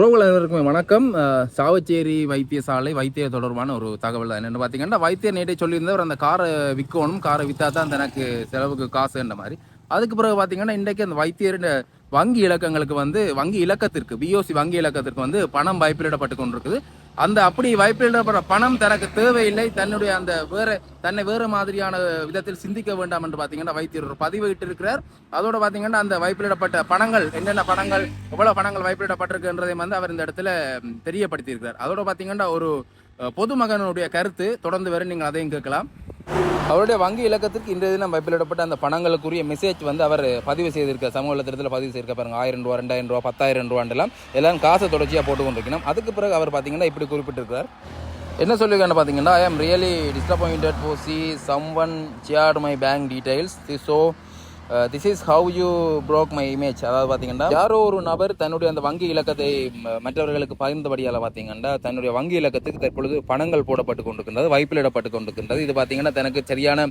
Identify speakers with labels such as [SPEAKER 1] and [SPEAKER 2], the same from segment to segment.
[SPEAKER 1] உறவுகள் அனைவருக்குமே வணக்கம். சாவச்சேரி வைத்தியசாலை வைத்திய தொடர்பான ஒரு தகவல் தான். என்னென்னு பார்த்தீங்கன்னா வைத்தியர் நேற்றே சொல்லியிருந்தவர் அந்த காரை விற்கணும் காரை விற்றா தான் தனக்கு செலவுக்கு காசுன்ற மாதிரி. அதுக்கு பிறகு பார்த்தீங்கன்னா இன்றைக்கு அந்த வைத்தியரின் வங்கி இலக்கங்களுக்கு வந்து வங்கி இலக்கத்திற்கு பிஓசி வங்கி இலக்கத்திற்கு வந்து பணம் பயப்பிடப்பட்டு கொண்டிருக்குது. அந்த அப்படி வாய்ப்பில் பணம் தனக்கு தேவையில்லை. தன்னுடைய அந்த வேற தன்னை வேறு மாதிரியான விதத்தில் சிந்திக்க வேண்டாம் என்று பார்த்தீங்கன்னா வைத்தியர் ஒரு பதிவிட்டு அதோட பார்த்தீங்கன்னா அந்த வைப்பிலிடப்பட்ட பணங்கள் என்னென்ன பணங்கள் எவ்வளோ பணங்கள் வைப்பிலிடப்பட்டிருக்குன்றதை வந்து அவர் இந்த இடத்துல தெரியப்படுத்தியிருக்கிறார். அதோட பார்த்தீங்கன்னா ஒரு பொதுமகனுடைய கருத்து தொடர்ந்து வரை நீங்கள் அதையும் கேட்கலாம். அவருடைய வங்கி இலக்கத்திற்கு இன்றைய தினம் வைப்பிலிடப்பட்ட அந்த பணங்களுக்குரிய மெசேஜ் வந்து அவர் பதிவு செய்திருக்க சமூக வலைத்தளத்தில் பதிவு செய்திருக்க பாருங்க. ஆயிரம் ரூபா ரெண்டாயிரம் ரூபா பத்தாயிரம் ரூபாண்டெல்லாம் எல்லாம் காசை தொடர்ச்சியாக போட்டு கொண்டிருக்கணும். அதுக்கு பிறகு அவர் பார்த்தீங்கன்னா இப்படி குறிப்பிட்டிருக்கிறார் என்ன சொல்லியிருக்கான்னு பார்த்தீங்கன்னா I am really disappointed for see someone shared my bank details the so this is how you broke my image அதாவது பார்த்தீங்கன்னா யாரோ ஒரு நபர் தன்னுடைய அந்த வங்கி இலக்கத்தை ம, மற்றவர்களுக்கு பகிர்ந்தபடியால் பார்த்தீங்கன்னா தன்னுடைய வங்கி இலக்கத்துக்கு தற்பொழுது பணங்கள் போடப்பட்டு கொண்டிருக்கின்றது வைப்பிலிடப்பட்டு கொண்டிருக்கின்றது. இது பார்த்தீங்கன்னா தனக்கு சரியான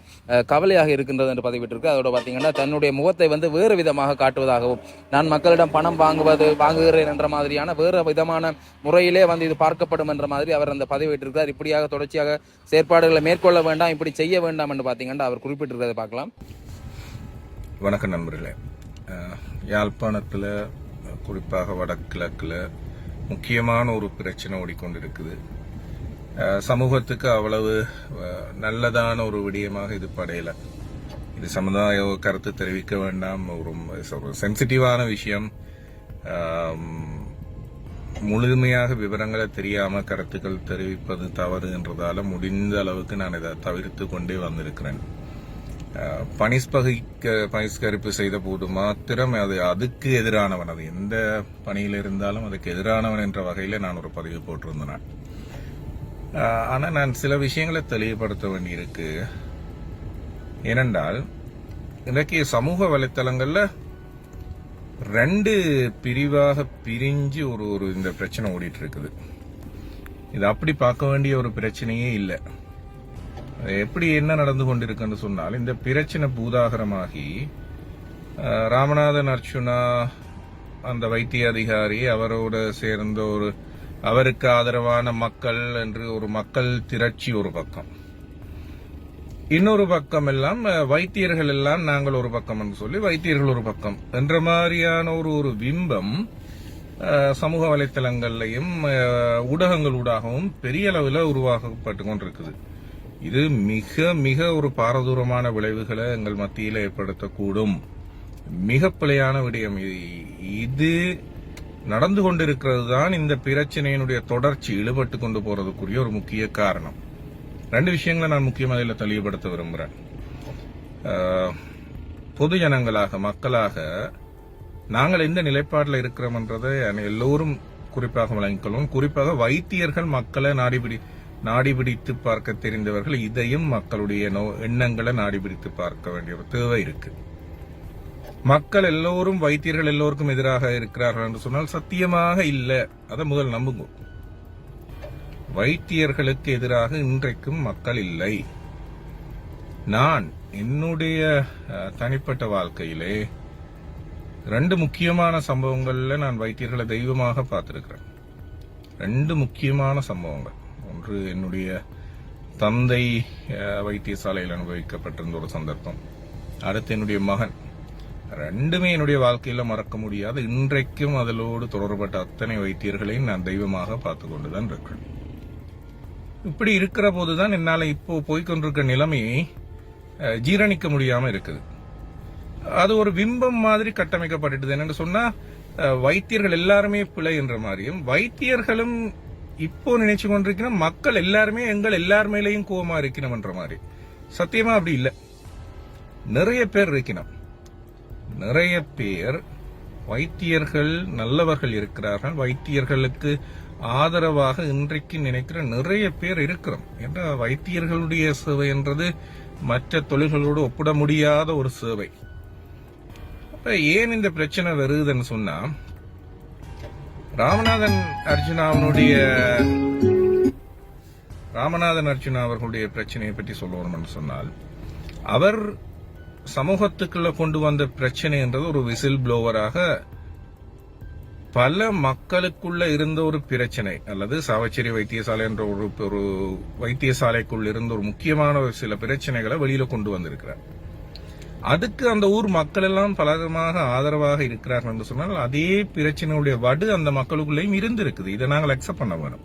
[SPEAKER 1] கவலையாக இருக்கின்றது என்று பதிவிட்டிருக்கு. அதோட பார்த்தீங்கன்னா தன்னுடைய முகத்தை வந்து வேறு விதமாக காட்டுவதாகவும் நான் மக்களிடம் பணம் வாங்குவது வாங்குகிறேன் என்ற மாதிரியான வேறு விதமான முறையிலே வந்து இது பார்க்கப்படும் என்ற மாதிரி அவர் அந்த பதிவிட்டிருக்கிறார். இப்படியாக தொடர்ச்சியாக செயற்பாடுகளை மேற்கொள்ள வேண்டாம் இப்படி செய்ய வேண்டாம் என்று பார்த்தீங்கன்னா அவர் குறிப்பிட்டிருக்கிறத பார்க்கலாம்.
[SPEAKER 2] வணக்கம் நண்பர்களே. யாழ்ப்பாணத்தில் குறிப்பாக வடகிழக்கில் முக்கியமான ஒரு பிரச்சனை ஓடிக்கொண்டிருக்குது. சமூகத்துக்கு அவ்வளவு நல்லதான ஒரு விடயமாக இது படையல. இது சமுதாய கருத்து தெரிவிக்க வேண்டாம். ஒரு சென்சிட்டிவான விஷயம். முழுமையாக விவரங்களை தெரியாமல் கருத்துக்கள் தெரிவிப்பது தவறு என்றதால முடிந்த அளவுக்கு நான் இதை தவிர்த்து கொண்டே வந்திருக்கிறேன். பனிஸ்பகிக்க பனிஸ்கரிப்பு செய்த போது மாத்திரம் அது அதுக்கு எதிரானவன். அது எந்த பணியில் இருந்தாலும் அதுக்கு எதிரானவன் என்ற வகையில் நான் ஒரு பதிவு போட்டிருந்தேன் ஆனால் நான் சில விஷயங்களை தெளிவுபடுத்த வேண்டியிருக்கு. ஏனென்றால் இன்றைக்கு சமூக வலைத்தளங்களில் ரெண்டு பிரிவாக பிரிஞ்சு ஒரு ஒரு இந்த பிரச்சனை ஓடிட்டு இருக்குது. இது அப்படி பார்க்க வேண்டிய ஒரு பிரச்சனையே இல்லை. எப்படி என்ன நடந்து கொண்டிருக்குன்னு சொன்னால் இந்த பிரச்சனை பூதாகரமாகி அஹ், ராமநாதன் அர்ச்சுனா அந்த வைத்திய அதிகாரி அவரோட சேர்ந்த ஒரு அவருக்கு ஆதரவான மக்கள் என்று ஒரு மக்கள் திரட்சி ஒரு பக்கம். இன்னொரு பக்கம் எல்லாம் வைத்தியர்கள் எல்லாம் நாங்கள் ஒரு பக்கம் என்று சொல்லி வைத்தியர்கள் ஒரு பக்கம். என்ற மாதிரியான ஒரு ஒரு பிம்பம் சமூக வலைத்தளங்கள்லையும் ஊடகங்கள் ஊடகங்களூடாகவும் பெரிய அளவில் உருவாக்கப்பட்டு கொண்டிருக்குது. இது மிக மிக ஒரு பாரதூரமான விளைவுகளை எங்கள் மத்தியில் ஏற்படுத்தக்கூடும். மிக பிழையான விடயம். இது- இது நடந்து கொண்டிருக்கிறது தான் இந்த பிரச்சனையினுடைய தொடர்ச்சி இழுபட்டு கொண்டு போறதுக்குரிய ஒரு முக்கிய காரணம். ரெண்டு விஷயங்களை நான் முக்கியமாக இதில் தெளிவுபடுத்த விரும்புகிறேன் பொது ஜனங்களாக மக்களாக நாங்கள் எந்த நிலைப்பாட்டில் இருக்கிறோம்ன்றதை எல்லோரும் குறிப்பாக வழங்கிக்கொள்வோம் குறிப்பாக வைத்தியர்கள் மக்களை நாடிபிடி நாடி பிடித்து பார்க்க தெரிந்தவர்கள் இதையும் மக்களுடைய நோ எண்ணங்களை நாடிபிடித்து பார்க்க வேண்டிய ஒரு தேவை இருக்கு. மக்கள் எல்லோரும் வைத்தியர்கள் எல்லோருக்கும் எதிராக இருக்கிறார்கள் என்று சொன்னால் சத்தியமாக இல்லை. அதை முதல் நம்புங்க. வைத்தியர்களுக்கு எதிராக இன்றைக்கும் மக்கள் இல்லை. நான் என்னுடைய தனிப்பட்ட வாழ்க்கையிலே ரெண்டு முக்கியமான சம்பவங்கள்ல நான் வைத்தியர்களை தெய்வமாக பார்த்திருக்கிறேன். ரெண்டு முக்கியமான சம்பவங்கள். ஒன்று என்னுடைய தந்தை வைத்தியசாலையில் அனுபவிக்கப்பட்டிருந்த ஒரு சந்தர்ப்பம். அடுத்து என்னுடைய மகன். ரெண்டுமே என்னுடைய வாழ்க்கையில மறக்க முடியாது இன்றைக்கும் அதிலோடு தொடர்பட்ட அத்தனை வைத்தியர்களையும் நான் தெய்வமாக பார்த்து கொண்டுதான் இருக்கிறேன் இப்படி இருக்கிற போதுதான் என்னால் இப்போ போய்கொண்டிருக்க நிலைமையை ஜீரணிக்க முடியாம இருக்குது. அது ஒரு பிம்பம் மாதிரி கட்டமைக்கப்பட்டுது என்னன்னு சொன்னா வைத்தியர்கள் எல்லாருமே பிழை என்ற மாதிரியும் வைத்தியர்களும் இப்போ நினைச்சு கொண்டிருக்கிற மக்கள் எல்லாருமே எங்கள் எல்லார் மேலேயும் கோவமா இருக்கணும்ன்ற மாதிரி. சத்தியமா அப்படி இல்லை. நிறைய பேர் இருக்கணும். நிறைய பேர் வைத்தியர்கள் நல்லவர்கள் இருக்கிறார்கள். வைத்தியர்களுக்கு ஆதரவாக இன்றைக்கு நினைக்கிற நிறைய பேர் இருக்கிறோம். ஏன்னா வைத்தியர்களுடைய சேவை என்றது மற்ற தொழில்களோடு ஒப்பிட முடியாத ஒரு சேவை. அப்ப ஏன் இந்த பிரச்சனை வருதுன்னு சொன்னா ராமநாதன் அர்ஜுனாவனுடைய ராமநாதன் அர்ஜுனா அவர்களுடைய பிரச்சனையை பற்றி சொல்லணும்னு சொன்னால் அவர் சமூகத்துக்குள்ள கொண்டு வந்த பிரச்சனை என்றது ஒரு விசில் ப்ளோவராக பல மக்களுக்குள்ள இருந்த ஒரு பிரச்சனை அல்லது சாவச்சேரி வைத்தியசாலை என்ற ஒரு ஒரு வைத்தியசாலைக்குள் இருந்த ஒரு முக்கியமான ஒரு சில பிரச்சனைகளை வெளியில கொண்டு வந்திருக்கிறார். அதுக்கு அந்த ஊர் மக்கள் எல்லாம் பலவிதமாக ஆதரவாக இருக்கிறார்கள் என்று சொன்னால் அதே பிரச்சனையுடைய வடு அந்த மக்களுக்குள்ளேயும் இருந்திருக்குது. இதை நாங்கள் அக்செப்ட் பண்ண வேணும்.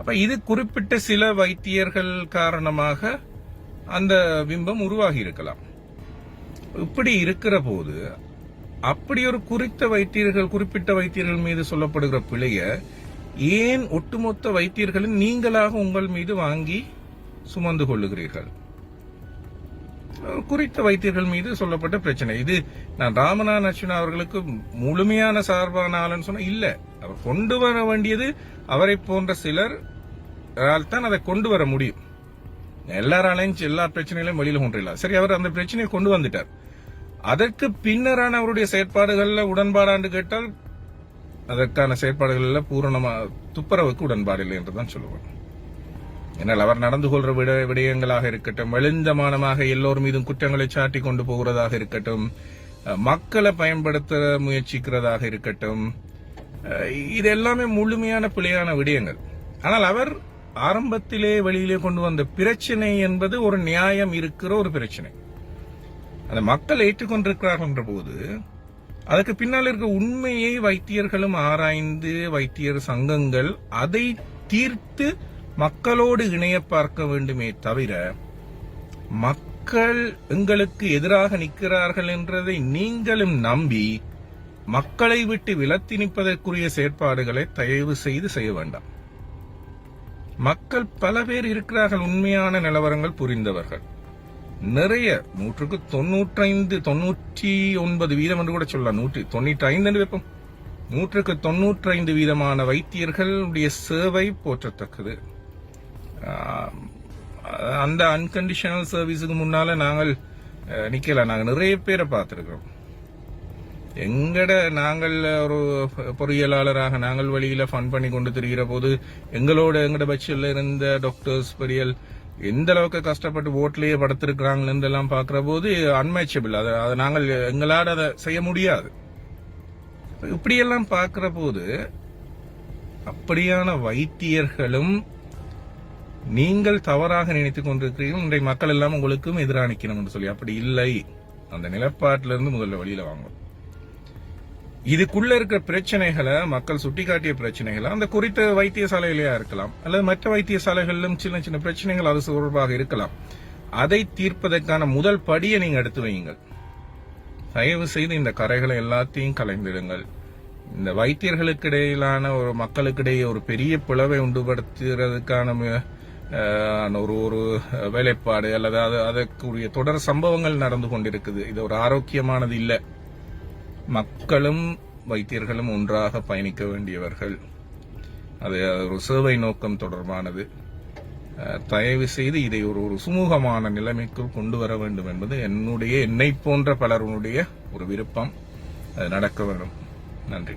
[SPEAKER 2] அப்ப இது குறிப்பிட்ட சில வைத்தியர்கள் காரணமாக அந்த பிம்பம் உருவாகி இருக்கலாம். இப்படி இருக்கிற போது அப்படி ஒரு குறித்த வைத்தியர்கள் குறிப்பிட்ட வைத்தியர்கள் மீது சொல்லப்படுகிற பிழைய ஏன் ஒட்டுமொத்த வைத்தியர்களும் நீங்களாக உங்கள் மீது வாங்கி சுமந்து கொள்ளுகிறீர்கள்? குறித்த வைத்தியர்கள் மீது சொல்லப்பட்ட பிரச்சனை. இது நான் ராமநாதன் அஸ்வினா அவர்களுக்கு முழுமையான சார்பான ஆளுன்னு சொன்ன இல்ல. அவர் கொண்டு வர வேண்டியது அவரை போன்ற சிலர் தான் அதை கொண்டு வர முடியும். எல்லாராலையும் எல்லா பிரச்சனைகளையும் வெளியில கொண்டிருக்கலாம் சரி அவர் அந்த பிரச்சனையை கொண்டு வந்துட்டார். அதற்கு பின்னரான அவருடைய செயற்பாடுகள்ல உடன்பாடாண்டு கேட்டால் அதற்கான செயற்பாடுகள்ல பூரணமா துப்புரவுக்கு உடன்பாடு இல்லை என்றுதான் சொல்லுவேன். என்னால் அவர் நடந்து கொள்ற விட விடயங்களாக இருக்கட்டும் வெளிந்தமானமாக எல்லோர் மீதும் குற்றங்களை சாட்டி கொண்டு போகிறதாக இருக்கட்டும் மக்களை பயன்படுத்த முயற்சிக்கிறதாக இருக்கட்டும் இது எல்லாமே முழுமையான பிழையான விடயங்கள். ஆனால் அவர் ஆரம்பத்திலே வெளியிலே கொண்டு வந்த பிரச்சனை என்பது ஒரு நியாயம் இருக்கிற ஒரு பிரச்சனை. அந்த மக்கள் ஏற்றுக்கொண்டிருக்கிறார்கள் என்ற போது அதுக்கு பின்னால் இருக்க உண்மையை வைத்தியர்களும் ஆராய்ந்து வைத்தியர் சங்கங்கள் அதை தீர்த்து மக்களோடு இணைய பார்க்க வேண்டுமே தவிர மக்கள் எங்களுக்கு எதிராக நிற்கிறார்கள் என்றதை நீங்களும் நம்பி மக்களை விட்டு விலத்தி நிற்பதற்குரிய செயற்பாடுகளை தயவு செய்து செய்ய வேண்டாம். மக்கள் பல பேர் இருக்கிறார்கள் உண்மையான நிலவரங்கள் புரிந்தவர்கள். நிறைய நூற்றுக்கு தொண்ணூற்றைந்து தொண்ணூற்றி ஒன்பது வீதம் என்று கூட சொல்லலாம். நூற்றி தொண்ணூற்றி ஐந்து என்று வைப்போம். நூற்றுக்கு தொண்ணூற்றைந்து வீதமான வைத்தியர்களுடைய சேவை போற்றத்தக்கது. அந்த அன்கண்டிஷனல் சர்வீஸுக்கு முன்னால நாங்கள் அஹ், நிக்கல. நாங்கள் நிறைய பேரை பார்த்துருக்கோம் எங்கட நாங்கள் ஒரு பொறியியலாளராக நாங்கள் வழியில ஃபன் பண்ணி கொண்டு திரிகிற போது எங்களோட எங்கட பட்சியில் இருந்த டாக்டர்ஸ் பெரியல் எந்த அளவுக்கு கஷ்டப்பட்டு ஓட்லயே படுத்திருக்கிறாங்கன்னு எல்லாம் பாக்குற போது அன்மேச்சபிள் அதை அதை நாங்கள் எங்களால் அதை செய்ய முடியாது. இப்படியெல்லாம் பார்க்கிற போது அப்படியான வைத்தியர்களும் நீங்கள் தவறாக நினைத்துக் கொண்டிருக்கிறீர்கள் இன்றைய மக்கள் எல்லாம் உங்களுக்கும் எதிராக நிற்கணும் என்று சொல்லி. அப்படி இல்லை. அந்த நிலப்பாட்டிலிருந்து முதல்ல வெளியில வாங்கணும் இதுக்குள்ள இருக்கிற பிரச்சனைகளை மக்கள் சுட்டிக்காட்டிய பிரச்சனைகளை அந்த குறித்த வைத்தியசாலையிலேயா இருக்கலாம் அல்லது மற்ற வைத்தியசாலைகளிலும் சின்ன சின்ன பிரச்சனைகள் அது தொடர்பாக இருக்கலாம். அதை தீர்ப்பதற்கான முதல் படியை நீங்க எடுத்து வையுங்கள். தயவு செய்து இந்த கரைகளை எல்லாத்தையும் கலைந்திடுங்கள். இந்த வைத்தியர்களுக்கு இடையிலான ஒரு மக்களுக்கிடையே ஒரு பெரிய பிளவை உண்டுபடுத்துறதுக்கான ஒரு ஒரு வேலைப்பாடு அல்லது அது அதற்குரிய தொடர் சம்பவங்கள் நடந்து கொண்டிருக்குது. இது ஒரு ஆரோக்கியமானது இல்லை. மக்களும் வைத்தியர்களும் ஒன்றாக பயணிக்க வேண்டியவர்கள். அது ஒரு சேவை நோக்கம் தொடர்பானது. தயவு செய்து இதை ஒரு ஒரு சுமூகமான நிலைமைக்குள் கொண்டு வர வேண்டும் என்பது என்னுடைய என்னை போன்ற பலருடைய ஒரு விருப்பம். அது நடக்க வேண்டும். நன்றி.